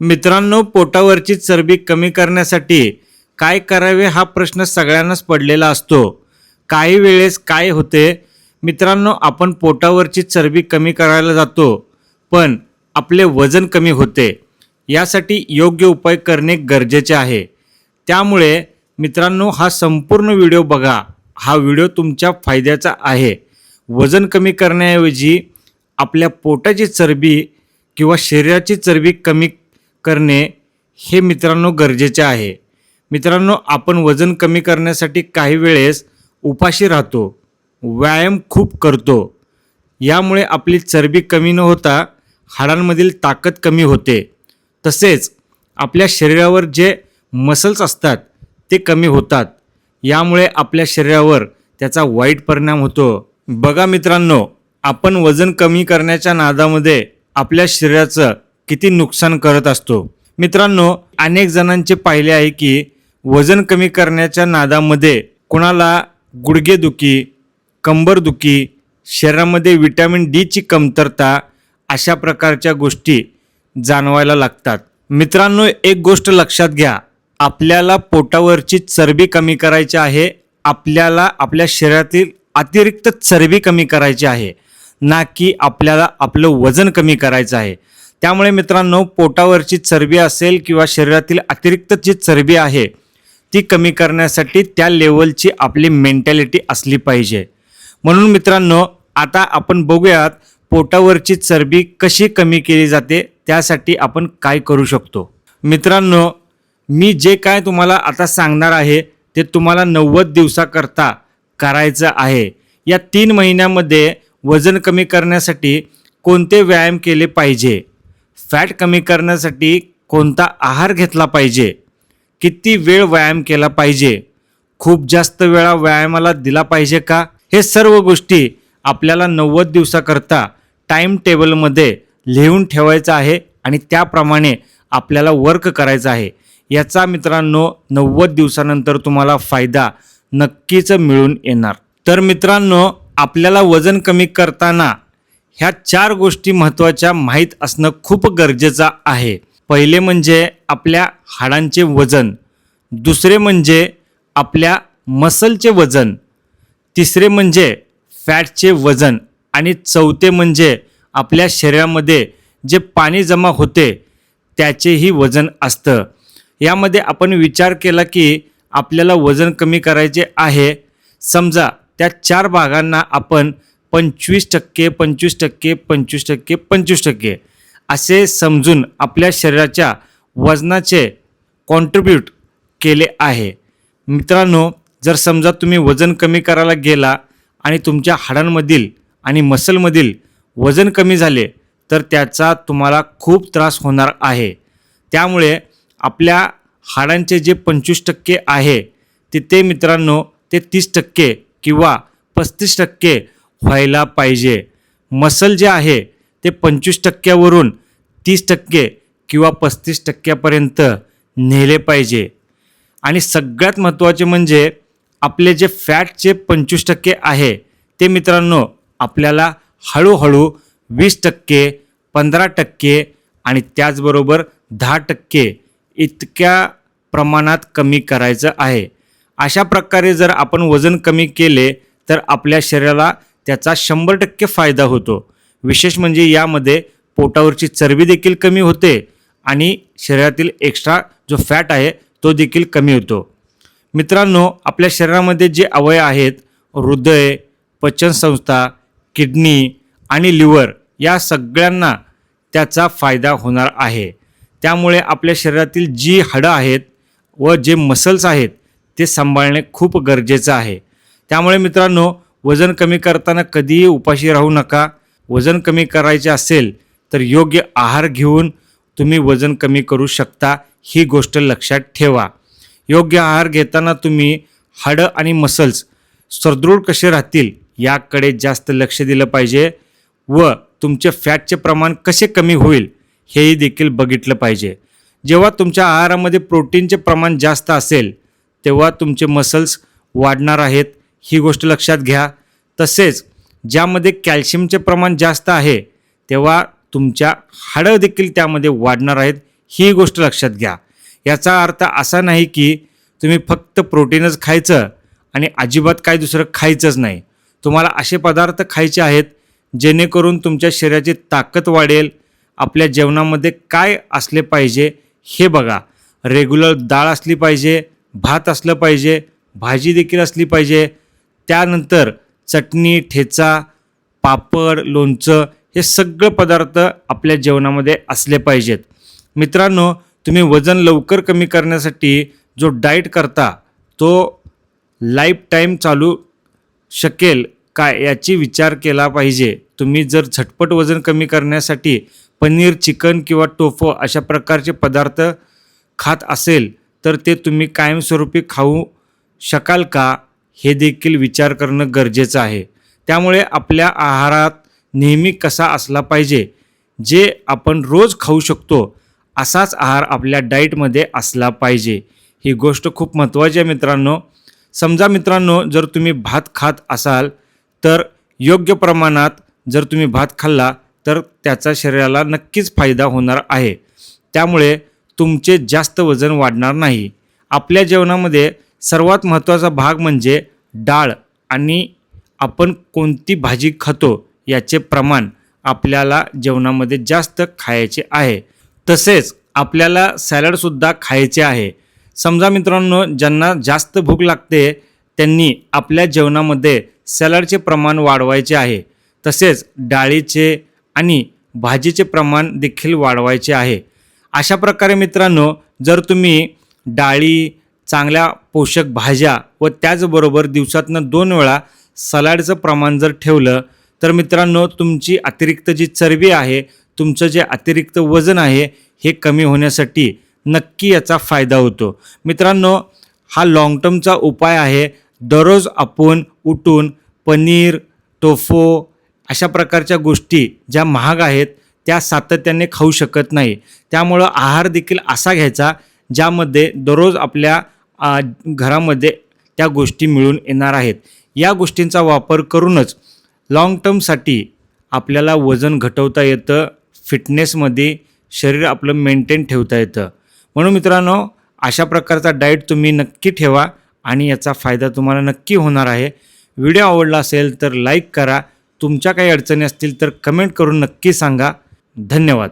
मित्रांनो पोटावरची चरबी कमी करण्यासाठी काय करावे हा प्रश्न सगळ्यांनाच पडलेला असतो. काही वेळेस काय होते? मित्रांनो आपण पोटावरची चरबी कमी करायला जातो पण आपले वजन कमी होते. यासाठी योग्य उपाय करणे गरजेचे आहे. त्यामुळे मित्रांनो हा संपूर्ण व्हिडिओ बघा. हा व्हिडिओ तुमच्या फायद्याचा आहे. वजन कमी करण्याऐवजी आपल्या पोटाची चरबी किंवा शरीराची चरबी कमी करणे हे मित्रांनो गरजेचे आहे. मित्रांनो आपण वजन कमी करण्यासाठी काही वेळेस उपाशी राहतो व्यायाम खूप करतो. यामुळे आपली चरबी कमी न होता हाडांमधील ताकद कमी होते. तसेच आपल्या शरीरावर जे मसल्स असतात ते कमी होतात. यामुळे आपल्या शरीरावर त्याचा वाईट परिणाम होतो. बघा मित्रांनो आपण वजन कमी करण्याच्या नादामध्ये आपल्या शरीराचं किती नुकसान करत असतो. मित्रांनो अनेक जणांचे पाहिले आहे की वजन कमी करण्याच्या नादामध्ये कोणाला गुडघेदुखी कंबरदुखी शरीरामध्ये विटॅमिन डीची कमतरता अशा प्रकारच्या गोष्टी जाणवायला लागतात. मित्रांनो एक गोष्ट लक्षात घ्या. आपल्याला पोटावरची चरबी कमी करायची आहे. आपल्याला आपल्या शरीरातील अतिरिक्त चरबी कमी करायची आहे. ना की आपल्याला आपलं वजन कमी करायचं आहे. त्यामुळे मित्रांनो पोटावरची चरबी असेल किंवा शरीरातील अतिरिक्त जी चरबी आहे ती कमी करण्यासाठी त्या लेवलची आपली मेंटॅलिटी असली पाहिजे. म्हणून मित्रांनो आता आपण बघूयात पोटावरची चरबी कशी कमी केली जाते त्यासाठी आपण काय करू शकतो. मित्रांनो मी जे काय तुम्हाला आता सांगणार आहे ते तुम्हाला नव्वद दिवसाकरता करायचं आहे. या तीन महिन्यामध्ये वजन कमी करण्यासाठी कोणते व्यायाम केले पाहिजे? फॅट कमी करण्यासाठी कोणता आहार घेतला पाहिजे? किती वेळ व्यायाम केला पाहिजे? खूप जास्त वेळा व्यायामाला दिला पाहिजे का? हे सर्व गोष्टी आपल्याला नव्वद दिवसाकरता टाईम टेबलमध्ये लिहून ठेवायचं आहे आणि त्याप्रमाणे आपल्याला वर्क करायचं आहे. याचा मित्रांनो नव्वद दिवसानंतर तुम्हाला फायदा नक्कीच मिळून येणार. तर मित्रांनो आपल्याला वजन कमी करताना ह्या चार गोष्टी महत्त्वाच्या माहीत असणं खूप गरजेचं आहे. पहिले म्हणजे आपल्या हाडांचे वजन. दुसरे म्हणजे आपल्या मसलचे वजन. तिसरे म्हणजे फॅटचे वजन. आणि चौथे म्हणजे आपल्या शरीरामध्ये जे पाणी जमा होते त्याचेही वजन असतं. यामध्ये आपण विचार केला की आपल्याला वजन कमी करायचे आहे. समजा त्या चार भागांना आपण पंचवीस टक्के पंचवीस टक्के पंचवीस टक्के पंचवीस टक्के असे समजून आपल्या शरीराच्या वजनाचे कॉन्ट्रीब्यूट केले आहे. मित्रांनो जर समजा तुम्ही वजन कमी करायला गेला आणि तुमच्या हाडांमधील आणि मसलमधील वजन कमी झाले तर त्याचा तुम्हाला खूप त्रास होणार आहे. त्यामुळे आपल्या हाडांचे जे पंचवीस टक्के आहे तिथे मित्रांनो ते तीस टक्के किंवा पस्तीस टक्के व्हायला पाहिजे. मसल जे आहे ते पंचवीस टक्क्यावरून तीस टक्के किंवा पस्तीस टक्क्यापर्यंत नेले पाहिजे. आणि सगळ्यात महत्त्वाचे म्हणजे आपले जे फॅटचे पंचवीस टक्के आहे ते मित्रांनो आपल्याला हळूहळू वीस टक्के पंधरा टक्के आणि त्याचबरोबर दहा टक्के इतक्या प्रमाणात कमी करायचं आहे. अशा प्रकारे जर आपण वजन कमी केले तर आपल्या शरीराला त्याचा शंभर टक्के फायदा होतो. विशेष म्हणजे यामध्ये पोटावरची चरबी देखील कमी होते आणि शरीरातील एक्स्ट्रा जो फॅट आहे तो देखील कमी होतो. मित्रांनो आपल्या शरीरामध्ये जे अवयव आहेत हृदय पचनसंस्था किडनी आणि लिव्हर या सगळ्यांना त्याचा फायदा होणार आहे. त्यामुळे आपल्या शरीरातील जी हाडं आहेत व जे मसल्स आहेत ते सांभाळणे खूप गरजेचं आहे. त्यामुळे मित्रांनो वजन कमी करताना कधीही उपाशी राहू नका. वजन कमी करायचे असेल तर योग्य आहार घेऊन तुम्ही वजन कमी करू शकता. ही गोष्ट लक्षात ठेवा. योग्य आहार घेताना तुम्ही हाडं आणि मसल्स सदृढ कसे राहतील याकडे जास्त लक्ष दिलं पाहिजे व तुमचे फॅटचे प्रमाण कसे कमी होईल हेही देखील बघितलं पाहिजे. जेव्हा तुमच्या आहारामध्ये प्रोटीनचे प्रमाण जास्त असेल तेव्हा तुमचे मसल्स वाढणार आहेत. ही गोष्ट लक्षात घ्या. तसेच ज्यामध्ये कॅल्शियमचे प्रमाण जास्त आहे तेव्हा तुमच्या हाडं देखील त्यामध्ये वाढणार आहेत ही गोष्ट लक्षात घ्या. याचा अर्थ असा नाही की तुम्ही फक्त प्रोटीनच खायचं आणि अजिबात काय दुसरं खायचंच नाही. तुम्हाला असे पदार्थ खायचे आहेत जेणेकरून तुमच्या शरीराची ताकद वाढेल आपल्या जेवणामध्ये काय असले पाहिजे हे बघा. रेग्युलर डाळ असली पाहिजे भात असलं पाहिजे भाजी देखील असली पाहिजे त्यानंतर चटणी ठेचा पापड लोणचं हे सगळं पदार्थ आपल्या जेवणामध्ये असले पाहिजेत. मित्रांनो तुम्ही वजन लवकर कमी करण्यासाठी जो डाईट करता तो लाईफ टाईम चालू शकेल काय याची विचार केला पाहिजे. तुम्ही जर झटपट वजन कमी करण्यासाठी पनीर चिकन किंवा टोफो अशा प्रकारचे पदार्थ खात असेल तर ते तुम्ही कायमस्वरूपी खाऊ शकाल का? हे देखील विचार करणं गरजेचं आहे. त्यामुळे आपल्या आहारात नेहमी कसा असला पाहिजे जे आपण रोज खाऊ शकतो असाच आहार आपल्या डाईटमध्ये असला पाहिजे. ही गोष्ट खूप महत्त्वाची आहे मित्रांनो. समजा मित्रांनो जर तुम्ही भात खात असाल तर योग्य प्रमाणात जर तुम्ही भात खाल्ला तर त्याचा शरीराला नक्कीच फायदा होणार आहे. त्यामुळे तुमचे जास्त वजन वाढणार नाही. आपल्या जेवणामध्ये सर्वात महत्त्वाचा भाग म्हणजे डाळ आणि आपण कोणती भाजी खातो याचे प्रमाण आपल्याला जेवणामध्ये जास्त खायचे आहे. तसेच आपल्याला सॅलडसुद्धा खायचे आहे. समजा मित्रांनो ज्यांना जास्त भूक लागते त्यांनी आपल्या जेवणामध्ये सॅलडचे प्रमाण वाढवायचे आहे. तसेच डाळीचे आणि भाजीचे प्रमाण देखील वाढवायचे आहे. अशा प्रकारे मित्रांनो जर तुम्ही डाळी चांगल्या पोषक भाज्या व त्याचबरोबर दिवसातनं दोन वेळा सलाडचं प्रमाण जर ठेवलं तर मित्रांनो तुमची अतिरिक्त जी चरबी आहे तुमचं जे अतिरिक्त वजन आहे हे कमी होण्यासाठी नक्की याचा फायदा होतो. मित्रांनो हा लाँग टर्मचा उपाय आहे दररोज आपण उठून पनीर टोफो अशा प्रकारच्या गोष्टी ज्या महाग आहेत त्या सातत्याने खाऊ शकत नाही. त्यामुळं आहार देखील असा घ्यायचा ज्यामध्ये दररोज आपल्या घरामध्ये त्या गोष्टी मिळून येणार आहेत. या गोष्टींचा वापर करूनच लाँग टर्मसाठी आपल्याला वजन घटवता येतं फिटनेसमध्ये शरीर आपलं मेंटेन ठेवता येतं. म्हणून मित्रांनो अशा प्रकारचा डाएट तुम्ही नक्की ठेवा आणि याचा फायदा तुम्हाला नक्की होणार आहे. व्हिडिओ आवडला असेल तर लाईक करा. तुमच्या काही अडचणी असतील तर कमेंट करून नक्की सांगा. धन्यवाद.